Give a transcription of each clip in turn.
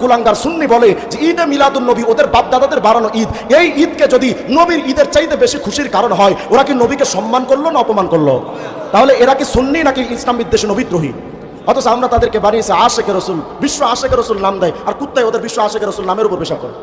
কুলাঙ্গার সুন্নি বলে যে ঈদে মিলাদুল নবী ওদের বাপদাদাদের বাড়ানো ঈদ। এই ঈদকে যদি নবীর ঈদের চাইতে বেশি খুশির কারণ হয়, ওরা কি নবীকে সম্মান করল না অপমান করল? তাহলে এরা কি সুন্নি নাকি ইসলাম বিদ্বেষে নবীদ্রোহী? অথচ আমরা তাদেরকে বানিয়েছে আশেখের রসুল বিশ্ব আশেখের রসুল নাম দেয়, আর কুত্তায় ওদের বিশ্ব আশেখের রসুল নামের উপর পেশা করে।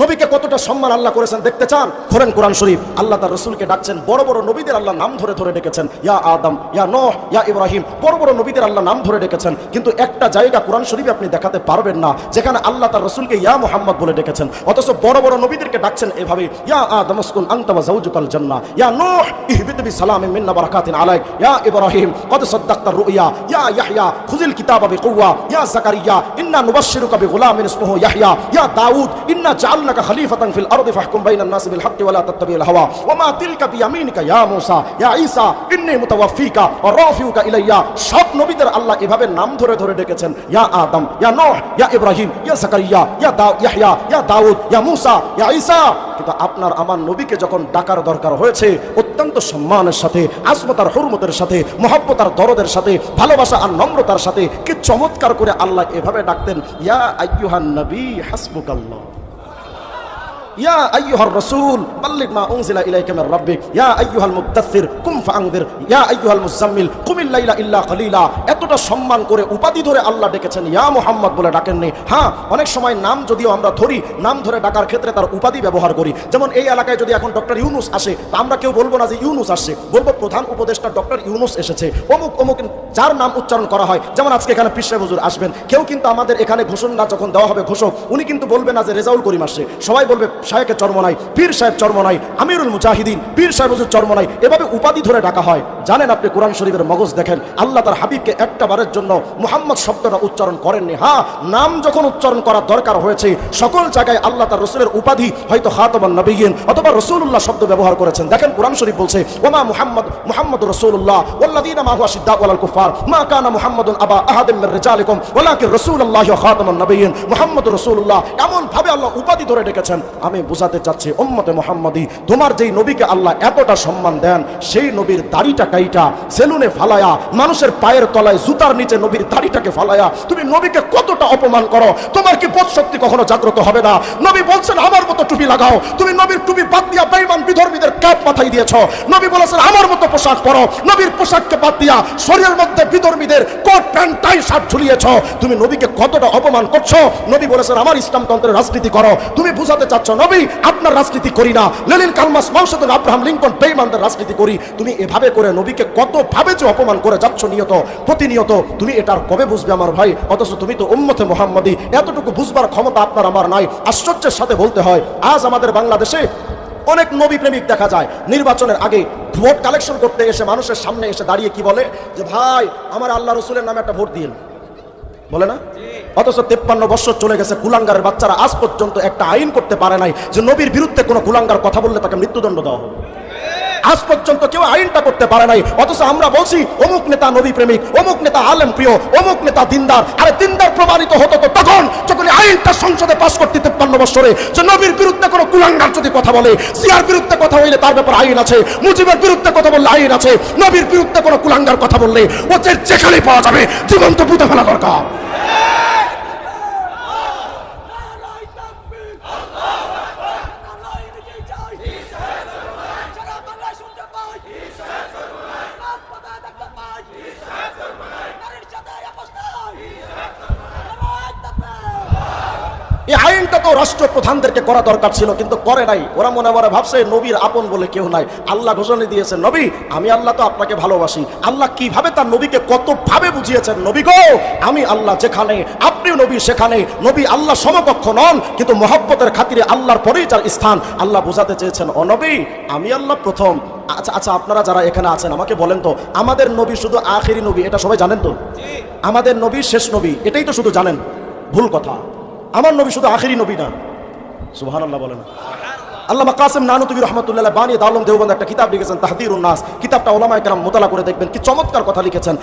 নবীকে কতটা সম্মান আল্লাহ করেছেন দেখতে চান? খোরেন কোরআন শরীফ, আল্লাহ তার রসুলকে ডাকছেন, বড় বড় নবীদের আল্লাহ নাম ধরে ধরে ডেকেছেন, ইয়া আদম, ইয়া নোহ, ইয়া ইব্রাহিম, বড় বড় নবীদের আল্লাহ নাম ধরে ডেকেছেন, কিন্তু একটা জায়গা কোরআন শরীফে আপনি দেখাতে পারবেন না, যেখানে আল্লাহ তার রসুলকে ইয়া মোহাম্মদ বলে ডেকেছেন, অথচ বড় বড় নবীদেরকে ডাকছেন এভাবে, ইয়া আদম উসকুন আনতা ওয়া জাওজুকাল জান্নাহ, ইয়া নূহ, ইহবিত বিসালামিন মিন্না বারাকাতিন আলাইক, ইয়া ইব্রাহিম, কদ সাদ্দাকতা রুইয়া ইয়া ইয়াহইয়া খুযিল কিতাবা বিকুওয়া, ইয়া জাকারিয়া ইন্না নুবাশশিরুকা বিগুলামিন ইসমুহু ইয়াহইয়া। ইয়া দাউদ, ইন্না জাআলনাকা খলিফাতান ফিল আরদি ফাহকুম বাইনান নাসি বিল হাক্কি ওয়া তাত্তাবিল হাওয়া। ওয়া মা তিলকা বিয়ামিনিকা ইয়া মূসা। ইয়া ঈসা, ইন্নী মুতাওয়াফিকা ওয়া রাফিউকা ইলাইয়া। সব নবীদের আল্লাহ এভাবে নাম ধরে ধরে ডেকেছেন। ইয়া আদম, ইয়া নূহ, ইয়া ইব্রাহিম, ইয়া জাকারিয়া, ইয়া দা ইয়াহইয়া, ইয়া দাউদ, ইয়া মূসা, ইয়া ঈসা। কিন্তু আপনার, আমার নবীকে যখন ডাকার দরকার হয়েছে, অত্যন্ত সম্মানের সাথে, আসমতার হরমতের সাথে, মহব্বতার দরদের সাথে, ভালোবাসা আর নম্রতার সাথে, কি চমৎকার করে আল্লাহ এভাবে ডাকতেন, ইয়া আইয়ুহান নবী, হাসবুকাল্লাহ। ইয়া আইয়ুহার রাসূল, বাল্লিগ মা উনজিলা ইলাইকা মির রাব্বিক। ইয়া আইয়ুহাল মুদাথথির কুম ফাআনদির। ইয়া আইয়ুহাল মুজাম্মিল কুমিল লাইলা ইল্লা কলিলা। এতটা সম্মান করে উপাধি ধরে আল্লাহ ডেকেছেন, ইয়া মুহাম্মদ বলে ডাকেননি। হ্যাঁ অনেক সময় নাম যদিও আমরা ধরি, নাম ধরে ডাকার ক্ষেত্রে তার উপাধি ব্যবহার করি। যেমন এই এলাকায় যদি এখন ডক্টর ইউনুস আসে, তা আমরা কেউ বলব না যে ইউনুস আসছে। বলব প্রধান উপদেষ্টা ডক্টর ইউনুস এসেছে। অমুক অমুক যার নাম উচ্চারণ করা হয়। যেমন আজকে এখানে পিসে হুজুর আসবেন। কেউ কিন্তু আমাদের এখানে ঘোষণা যখন দেওয়া হবে ঘোষক, উনি কিন্তু বলবে না যে রেজাউল করিম আসছে। সবাই বলবে সাহেবের চর্মনাই পীর সাহেব চর্মনাই আমিরুল মুজাহিদিন, পীর সাহেব হুজুর চর্মনাই এভাবে উপাধি ধরে ডাকা হয়। জানেন আপনি কোরআন শরীফের মগজ দেখেন, আল্লাহ তার হাবিবকে একটা বারের জন্য মুহাম্মদ শব্দটা উচ্চারণ করেননি। হ্যাঁ নাম যখন উচ্চারণ করার দরকার হয়েছে, সকল জায়গায় আল্লাহ তার রসুলের উপাধি, হয়তো খাতমান নবীন অথবা রসুল্লাহ শব্দ ব্যবহার করেছেন। দেখেন কোরআন শরীফ বলছে, ওমা মুহাম্মদ মুহাম্মদ রসুল্লাহ ওল্লাদিনা মাহুয়া সিদ্দা ওয়ালাল কুফার মা কানা মুহাম্মদুন আবা আহাদিম মির রিজালিকুম, ওয়ালাকিন রাসূলুল্লাহ খাতামুন নবিয়্যিন মুহাম্মদ রাসূলুল্লাহ এমন ভাবে আল্লাহ উপাধি ধরে ডেকেছেন। আমি বোঝাতে চাচ্ছি, উম্মতে মুহাম্মাদি, তোমার যেই নবীকে আল্লাহ এতটা সম্মান দেন, সেই নবীর দাড়িটা কাইটা, সেলুনে ফালায়া, মানুষের পায়ের তলায় জুতার নিচে নবীর দাড়িটাকে ফালায়া, তুমি নবীকে কতটা অপমান করো? তোমার কি বোধ শক্তি কখনো জাগ্রত হবে না? নবী বলছেন, আমার মতো টুপি লাগাও। তুমি নবীর টুপি বাদ দিয়া বেঈমান বিধর্মীদের ক্যাপ মাথায় দিয়েছ। নবী বলেছেন, আমার মতো পোশাক পরো। নবীর পোশাককে বাদ দিয়া শরীরের মধ্যে বিধর্মীদের কোট, প্যান্ট, টাই, শার্ট ঝুলিয়েছ। তুমি নবীকে কতটা অপমান করছ? নবী বলেছেন, আমার ইসলামতন্ত্রের রাজনীতি করো। তুমি বুঝাতে চাচ্ছ নবী আপনার রাজনীতি করি না। Lenin Karl Marx Mao Zedong Abraham Lincoln, বেইমানদের রাজনীতি করি। তুমি এভাবে করে নবীকে কত ভাবে যে অপমান করে যাচ্ছ নিয়ত প্রতিনিয়ত, তুমি এটার কবে বুঝবে আমার ভাই? অথচ তুমি তো উম্মতে মোহাম্মদী। এতটুকু বুঝবার ক্ষমতা আপনার আমার নাই। আশ্চর্যের সাথে বলতে হয়, আজ আমাদের বাংলাদেশে অনেক নবী প্রেমিক দেখা যায়। নির্বাচনের আগে ভোট কালেকশন করতে এসে মানুষের সামনে এসে দাঁড়িয়ে কি বলে? যে, ভাই, আমার আল্লাহ রসুলের নামে একটা ভোট দিন বলে না? অথচ তেপ্পান্ন বছর চলে গেছে, কুলাঙ্গারের বাচ্চারা আজ পর্যন্ত একটা আইন করতে পারে নাই যে নবীর বিরুদ্ধে কোনো কুলাঙ্গার কথা বললে তাকে মৃত্যুদণ্ড দেওয়া হবে। আজ পর্যন্ত কেউ আইনটা করতে পারে নাই, অথচ আমরা বলছি, অমুক নেতা নবী প্রেমিক, অমুক নেতা আলেম প্রিয়, অমুক নেতা দিনদার। আরে দিনদার প্রমাণিত হতো তো তখন, যখন আইনটা সংসদে পাশ করতে তেপ্পান্ন বছরে, যে নবীর বিরুদ্ধে কোনো কুলাঙ্গার যদি কথা বলে সিয়ার বিরুদ্ধে কথা বললে তার ব্যাপারে আইন আছে, মুজিবের বিরুদ্ধে কথা বললে আইন আছে, নবীর বিরুদ্ধে কোনো কুলাঙ্গার কথা বললে ও যে যেখানে পাওয়া যাবে, জীবন্ত পুঁতে ফেলা দরকার। এই আইনটা তো রাষ্ট্রপ্রধানদেরকে করা দরকার ছিল কিন্তু করে নাই। ওরা মনে মনে ভাবছে নবীর আপন বলে কেউ নাই। আল্লাহ ঘোষণা দিয়েছেন নবী আমি আল্লাহ তো আপনাকে ভালোবাসি। আল্লাহ কীভাবে তার নবীকে কত ভাবে বুঝিয়েছেন? নবী গো আমি আল্লাহ যেখানে আপনিও নবী সেখানে। নবী আল্লাহ সমকক্ষ নন কিন্তু মহব্বতের খাতিরে আল্লাহর পরেই যার স্থান। আল্লাহ বোঝাতে চেয়েছেন অনবী আমি আল্লাহ প্রথম। আচ্ছা আচ্ছা আপনারা যারা এখানে আছেন আমাকে বলেন তো আমাদের নবী শুধু আখেরি নবী এটা সবাই জানেন তো? আমাদের নবী শেষ নবী এটাই তো শুধু জানেন। ভুল কথা। আমার নবী শুধু আখেরি নবী না। সুহান আল্লাহ বলেন। আল্লামা কাসেম নানুতুবি রহমতুল্লাহ বানিয়ে দালম দেওবন্দ একটা কিতাব লিখেছেন তাহদির উন্নাস কিতাবটা ওলামায় একরাম মোতালা করে দেখবেন, কি চমৎকার কথা লিখেছেন।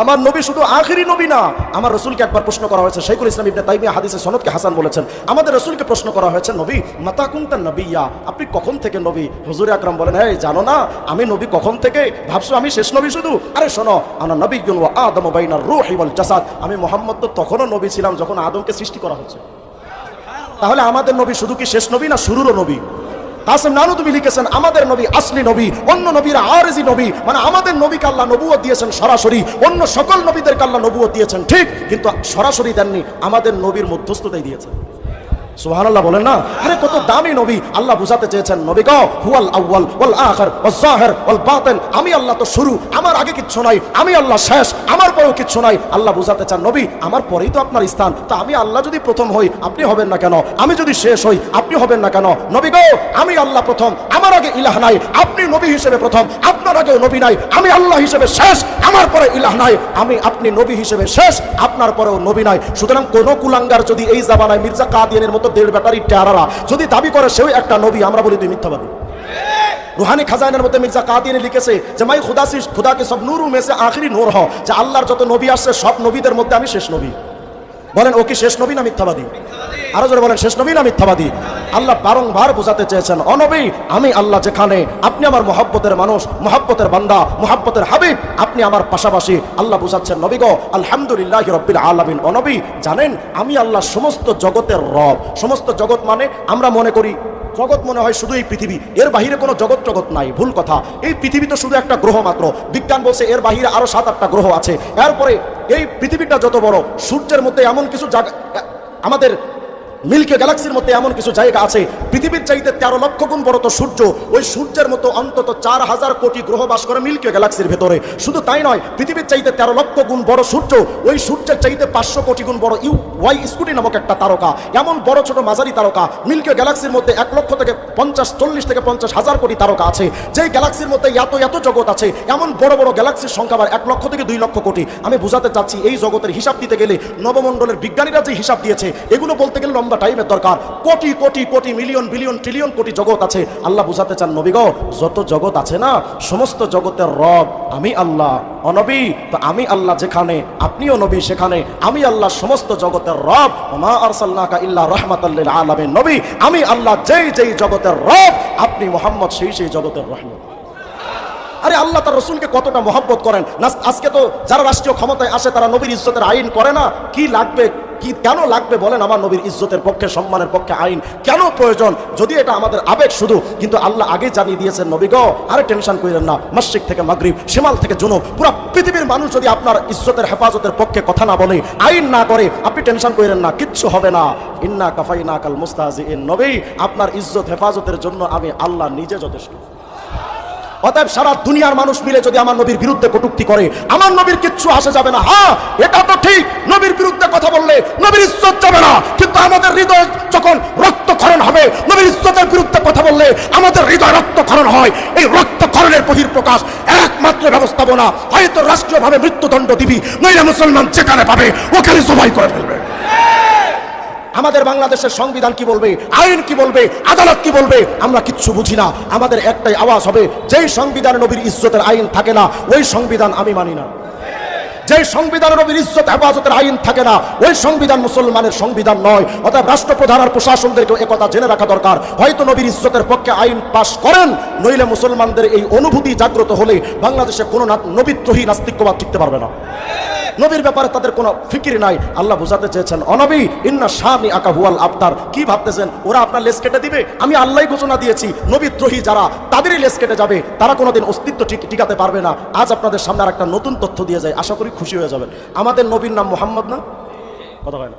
আমার নবী শুধু আখেরি নবী না, আমার রসুলকে একবার প্রশ্ন করা হয়েছে শেখুল ইসলাম ইবনে তাইমিয়া হাদিসে সনদকে হাসান বলেছেন। আমাদের রসুলকে প্রশ্ন করা হয়েছে, নবী, মাতা কুন্তান নবী ইয়া আপনি কখন থেকে নবী? হুজুর আকরাম বলেন হ্যাঁ জানো না, আমি নবী কখন থেকে? ভাবছ আমি শেষ নবী শুধু? আরে শোনো, আনা নবী গুন আদম বাইনার রূহ ওয়াল জাসাদ। আমি মোহাম্মদ তো তখনও নবী ছিলাম যখন আদমকে সৃষ্টি করা হচ্ছে তাহলে আমাদের নবী শুধু কি শেষ নবী না শুরুরও নবী? কাসেম নানু তুমি লিখেছেন, আমাদের নবী আসলি নবী, অন্য নবীরা আরজি নবী। মানে আমাদের নবী কাল্লা নবুয়ত দিয়েছেন সরাসরি, অন্য সকল নবীদের কাল্লা নবুয়ত দিয়েছেন, ঠিক? কিন্তু সরাসরি দেননি, আমাদের নবীর মধ্যস্থতাই দিয়েছেন। বলেন না? আরে কত দামি নবী আল্লাহ বুঝাতে চেয়েছেন, নবী আমি আল্লাহ তো শুরু, আমার আগে কিচ্ছু নাই, আমি আল্লাহ শেষ, আমার পরেও কিচ্ছু নাই। আল্লাহ বুঝাতে চান, নবী, আমার পরেই তো আপনার স্থান। আমি আল্লাহ যদি প্রথম হই, আপনি হবেন না কেন? আমি যদি শেষ হই, আপনি হবেন না কেন? নবী গো, আমি আল্লাহ প্রথম, আমার আগে ইলাহ নাই, আপনি নবী হিসেবে প্রথম, আপনার আগেও নবী নাই, আমি আল্লাহ হিসেবে শেষ, আমার পরে ইলাহ নাই, আমি আপনি নবী হিসেবে শেষ, আপনার পরেও নবী নাই। সুতরাং কোন কুলাঙ্গার যদি এই জামানায় মির্জা কাদিয়ানের মতো দেড় ব্যাটারির টেরারা। যদি দাবি করে সেও একটা নবী, আমরা বলি তুই মিথ্যাবাদী রুহানি খাজানের মধ্যে মির্জা কাদিনে লিখেছে যে মাই খুদা সি খুদাকে সব নূর মেসে আখরি নূর হ। যে আল্লাহর যত নবী আসছে, সব নবীদের মধ্যে আমি শেষ নবী। বলেন, ও কি শেষ নবী না মিথ্যাবাদী? আরও জোরে বলেন, শেষ নবী না মিথ্যাবাদী। আল্লাহ বারংবার বোঝাতে চেয়েছেন অনবী আমি আল্লাহ যেখানে, আপনি আমার মহাব্বতের মানুষ, মহাব্বতের বান্দা, মহাব্বতের হাবিব, আপনি আমার পাশাপাশি আল্লাহ বুঝাচ্ছেন, নবী গো, আলহামদুলিল্লাহ রব্বিল আলামিন। অনবী জানেন, আমি আল্লাহ সমস্ত জগতের রব। সমস্ত জগৎ মানে আমরা মনে করি, জগৎ মনে হয় শুধু এই পৃথিবী। এর বাহিরে কোনো জগৎ জগৎ নাই, ভুল কথা। এই পৃথিবী তো শুধু একটা গ্রহ মাত্র। বিজ্ঞান বলছে এর বাহিরে আরও সাত আটটা গ্রহ আছে। এরপরে এই পৃথিবীটা যত বড়, সূর্যের মধ্যে এমন কিছু জায়গা আমাদের মিল্কে গ্যালাক্সির মধ্যে এমন কিছু জায়গা আছে, পৃথিবীর চাইতে তেরো লক্ষ গুণ বড় তো সূর্য। ওই সূর্যের মতো অন্তত চার হাজার কোটি গ্রহ বাস করে মিল্কে গ্যালাক্সির ভেতরে। শুধু তাই নয়, পৃথিবীর চাইতে তেরো লক্ষ গুণ বড় সূর্য, ওই সূর্যের চাইতে পাঁচশো কোটি গুণ বড় ইউ ওয়াই স্কুটি নামক একটা তারকা, এমন বড় ছোট মাঝারি তারকা। মিল্কে গ্যালাক্সির মধ্যে এক লক্ষ থেকে পঞ্চাশ, চল্লিশ থেকে পঞ্চাশ হাজার কোটি তারকা আছে। যেই গ্যালাক্সির মধ্যে এত এত জগৎ আছে, এমন বড় বড় গ্যালাক্সির সংখ্যা আবার এক লক্ষ থেকে দুই লক্ষ কোটি। আমি বুঝাতে চাচ্ছি, এই জগতের হিসাব দিতে গেলে নবমণ্ডলের বিজ্ঞানীরা যে হিসাব দিয়েছে, এগুলো বলতে গেলে লম্বা টাইমের দরকার। Crore crore crore million billion trillion কোটি জগৎ আছে। আল্লাহ বুঝাতে চান, নবী গো, যত জগৎ আছে না, সমস্ত জগতের রব আমি আল্লাহ। অনবী তো আমি আল্লাহ যেখানে, আপনিও নবী সেখানে, আমি আল্লাহ সমস্ত জগতের রব। মা আরসাল্লাকা ইল্লা রাহমাতাল্লিল আলামিন। নবী, আমি আল্লাহ যেই যেই জগতের রব, আপনি মোহাম্মদ সেই সেই জগতের রহমত। আরে আল্লাহ তার রসুলকে কতটা মহব্বত করেন। আজকে তো যারা রাষ্ট্রীয় ক্ষমতায় আসে, তারা নবীর ইজ্জতের আইন করে না। কি লাগবে কি কেন লাগবে বলেন আমার নবীর ইজ্জতের পক্ষে, সম্মানের পক্ষে আইন? কেন প্রয়োজন? যদি এটা আমাদের আবেগ শুধু, কিন্তু আল্লাহ আগে জানিয়ে দিয়েছেন, নবী গো, আরে টেনশন করেন না, মসজিদ থেকে মাগরিব, শিমাল থেকে জুনুব, পুরো পৃথিবীর মানুষ যদি আপনার ইজ্জতের হেফাজতের পক্ষে কথা না বলে, আইন না করে, আপনি টেনশন করেন না, কিচ্ছু হবে না। ইন্না কাফাই না কাল মুস্তাজি নবী, আপনার ইজ্জত হেফাজতের জন্য আমি আল্লাহ নিজে যথেষ্ট। অতএব সারা দুনিয়ার মানুষ মিলে যদি আমার নবীর বিরুদ্ধে কটুক্তি করে, আমার নবীর কিচ্ছু আসে যাবে না। হ্যাঁ এটা তো ঠিক, নবীর বিরুদ্ধে কথা বললে নবীর ইজ্জত যাবে না। কিন্তু আমাদের হৃদয় যখন রক্তক্ষরণ হবে, নবীর ইজ্জতের বিরুদ্ধে কথা বললে আমাদের হৃদয় রক্তক্ষরণ হয়। এই রক্তক্ষরণের বহির প্রকাশ একমাত্র ব্যবস্থাপনা হয়তো রাষ্ট্রীয়ভাবে মৃত্যুদণ্ড দিবি, নইলে মুসলমান যেখানে পাবে, ওখানে সবাই করে ফেলবে। আমাদের বাংলাদেশের সংবিধান কি বলবে? আইন কি বলবে? আদালত কি বলবে? আমরা কিচ্ছু বুঝি না। আমাদের একটাই আওয়াজ হবে, যেই সংবিধান নবীর ইজ্জতের আইন থাকে না, ওই সংবিধান আমি মানি না। যে সংবিধান নবীর ইজ্জত, হেফাজতের আইন থাকে না, ওই সংবিধান মুসলমানের সংবিধান নয়। অর্থাৎ রাষ্ট্রপ্রধান আর প্রশাসনদেরকে একথা জেনে রাখা দরকার। হয়তো নবীর ইজ্জতের পক্ষে আইন পাশ করেন, নইলে মুসলমানদের এই অনুভূতি জাগ্রত হলে বাংলাদেশে কোনো নবীদ্রোহী, নাস্তিক্যবাদ টিকতে পারবে না। নবীর ব্যাপারে তাদের কোনো ফিকির নাই। আল্লাহ বোঝাতে চেয়েছেন, অনবী, ইন্না শাহি আকা হুয়াল আবতার। কি ভাবতেছেন? ওরা আপনার লেস কেটে দিবে? আমি আল্লাহ ঘোষণা দিয়েছি, নবী নবীদ্রোহী যারা, তাদেরই লেস কেটে যাবে। তারা কোনোদিন অস্তিত্ব ঠিক- টিকাতে পারবে না। আজ আপনাদের সামনে আর একটা নতুন তথ্য দিয়ে যায় আশা করি খুশি হয়ে যাবেন। আমাদের নবীর নাম মোহাম্মদ না? কথা হয় না।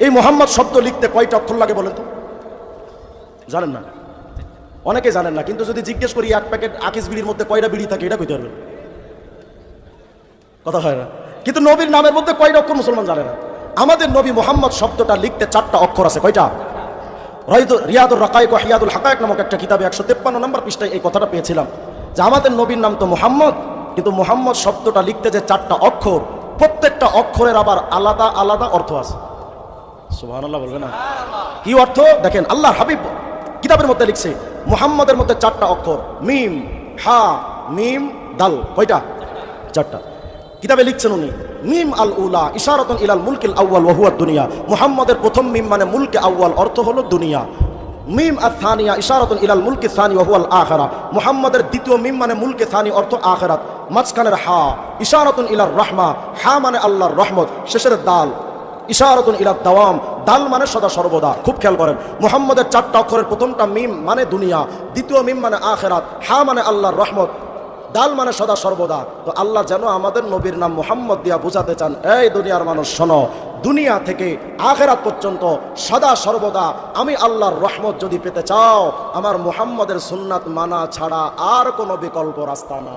এই মোহাম্মদ শব্দ লিখতে কয়টা অক্ষর লাগে বলেন তো? জানেন না? অনেকে জানেন না, কিন্তু যদি জিজ্ঞেস করি, এক প্যাকেট আকিস বিড়ির মধ্যে কয়টা বিড়ি থাকে, এটা কইতে পারবেন। কথা হয় না। কিন্তু নবীর নামের মধ্যে কয়টা অক্ষর মুসলমান জানে না? আমাদের নবী মোহাম্মদ শব্দটা লিখতে চারটা অক্ষর আছে কয়টা? রহিদ রিয়াদুর রাকাইক ও হিয়াদুল হাকায়ক নামক একটা কিতাবে একশো তেপ্পান্ন নম্বর পৃষ্ঠায় এই কথাটা পেয়েছিলাম যে আমাদের নবীর নাম তো মোহাম্মদ কিন্তু মোহাম্মদ শব্দটা লিখতে যে চারটা অক্ষর প্রত্যেকটা অক্ষরের আবার আলাদা আলাদা অর্থ আছে। সুবহানাল্লাহ বলবে না? কি অর্থ? দেখেন আল্লাহ হাবিব কিতাবের মধ্যে লিখছে মুহাম্মদের মধ্যে চারটা অক্ষর মিম হা মিম দাল কয়টা? চারটা। কিতাবে লিখছেন উনি, মিম আল উলা, ইশারতন ইলাল মুলকিল আউয়াল ওহুয়া দুনিয়া। মুহাম্মদের প্রথম মিম মানে মুলকে আউয়াল, অর্থ হলো দুনিয়া। মিম আর থানিয়া ইশারতন ইলাল মুলকে থানি ওহুয়াল আখেরা। মুহাম্মদের দ্বিতীয় মিম মানে মুলকে থানি অর্থ আখেরাত। মাঝখানের হা, ইশারতুন ইলার রহমা, হা মানে আল্লাহর রহমত, শেষের দাল। ইশারতুন ইলা দাওয়াম, দাল মানে সদা সর্বদা, খুব খেয়াল করেন। মুহাম্মদের চারটা অক্ষরের প্রথমটা মিম মানে দুনিয়া, দ্বিতীয় মিম মানে আখেরাত, হা মানে আল্লাহর রহমত দাল মানে সদা সর্বদা। তো আল্লাহ যেন আমাদের নবীর নাম মোহাম্মদ দিয়া বুঝাতে চান, এই দুনিয়ার মানুষ, শোনো, দুনিয়া থেকে আখেরাত পর্যন্ত সদা সর্বদা আমি আল্লাহর রহমত যদি পেতে চাও, আমার মোহাম্মদের সুন্নাত মানা ছাড়া আর কোনো বিকল্প রাস্তা না